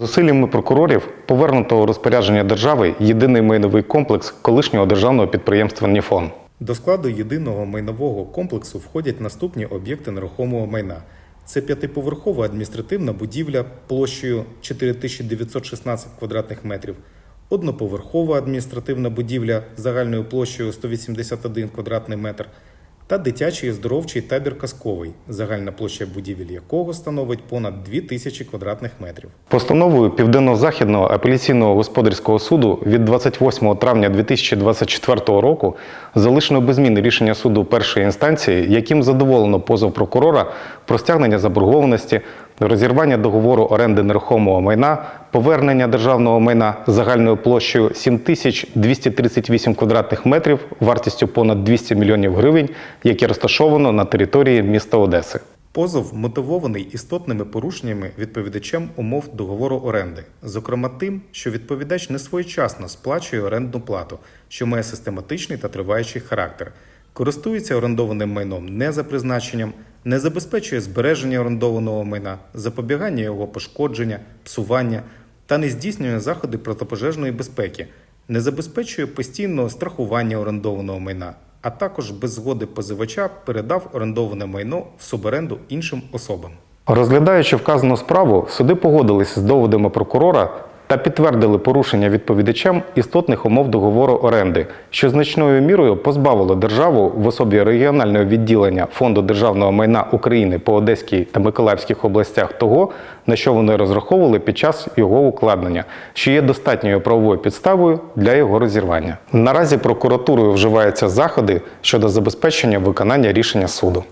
Зусиллями прокурорів повернуто у розпорядження держави єдиний майновий комплекс колишнього державного підприємства Ніфон. До складу єдиного майнового комплексу входять наступні об'єкти нерухомого майна. Це п'ятиповерхова адміністративна будівля площею 4916 квадратних метрів, одноповерхова адміністративна будівля загальною площею 181 квадратний метр та дитячий здоровчий табір казковий, загальна площа будівель якого становить понад 2000 квадратних метрів. Постановою Південно-Західного апеляційного господарського суду від 28 травня 2024 року залишено без зміни рішення суду першої інстанції, яким задоволено позов прокурора про стягнення заборгованості, розірвання договору оренди нерухомого майна, повернення державного майна загальною площею 7238 квадратних метрів вартістю понад 200 мільйонів гривень, яке розташовано на території міста Одеси. Позов мотивований істотними порушеннями відповідачем умов договору оренди, зокрема тим, що відповідач не своєчасно сплачує орендну плату, що має систематичний та триваючий характер, користується орендованим майном не за призначенням, не забезпечує збереження орендованого майна, запобігання його пошкодження, псування та не здійснює заходи протипожежної безпеки, не забезпечує постійного страхування орендованого майна, а також без згоди позивача передав орендоване майно в суборенду іншим особам. Розглядаючи вказану справу, суди погодилися з доводами прокурора та підтвердили порушення відповідачем істотних умов договору оренди, що значною мірою позбавило державу в особі регіонального відділення Фонду державного майна України по Одеській та Миколаївських областях того, на що вони розраховували під час його укладення, що є достатньою правовою підставою для його розірвання. Наразі прокуратурою вживаються заходи щодо забезпечення виконання рішення суду.